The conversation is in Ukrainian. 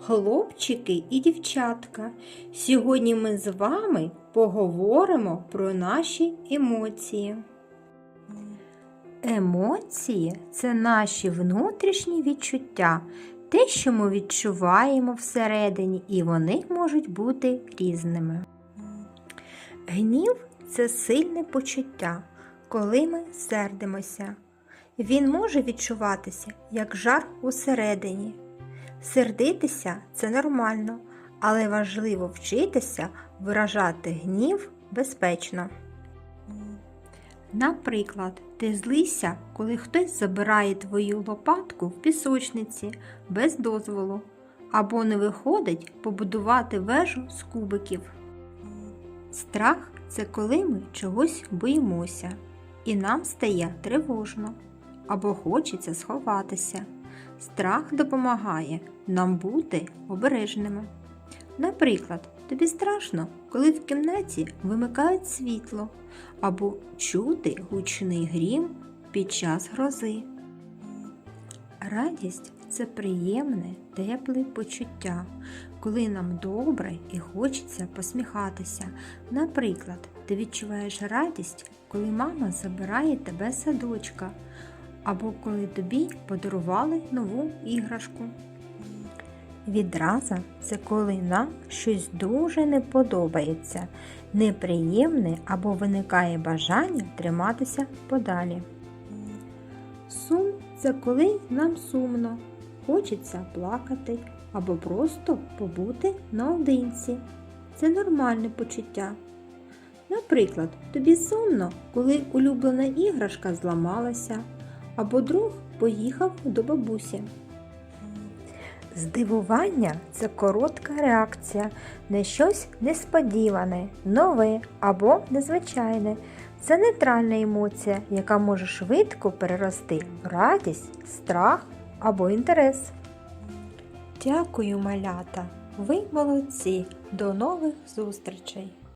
хлопчики і дівчатка. Сьогодні ми з вами поговоримо про наші емоції. Емоції це наші внутрішні відчуття, те, що ми відчуваємо всередині, і вони можуть бути різними. Гнів це сильне почуття, коли ми сердимося. Він може відчуватися як жар усередині. Сердитися це нормально, але важливо вчитися виражати гнів безпечно. Наприклад, ти злися, коли хтось забирає твою лопатку в пісочниці без дозволу, або не виходить побудувати вежу з кубиків. Страх це коли ми чогось боїмося, і нам стає тривожно або хочеться сховатися. Страх допомагає нам бути обережними. Наприклад, тобі страшно, коли в кімнаті вимикають світло або чути гучний грім під час грози. Радість це приємне, тепле почуття, коли нам добре і хочеться посміхатися. Наприклад, ти відчуваєш радість, коли мама забирає тебе садочка, або коли тобі подарували нову іграшку. Відраза це коли нам щось дуже не подобається, неприємне або виникає бажання триматися подалі. Сум це коли нам сумно, хочеться плакати або просто побути наодинці. Це нормальне почуття. Наприклад, тобі сумно, коли улюблена іграшка зламалася, або друг поїхав до бабусі. Здивування це коротка реакція на щось несподіване, нове або незвичайне. Це нейтральна емоція, яка може швидко перерости в радість, страх або інтерес. Дякую, малята! Ви молодці! До нових зустрічей!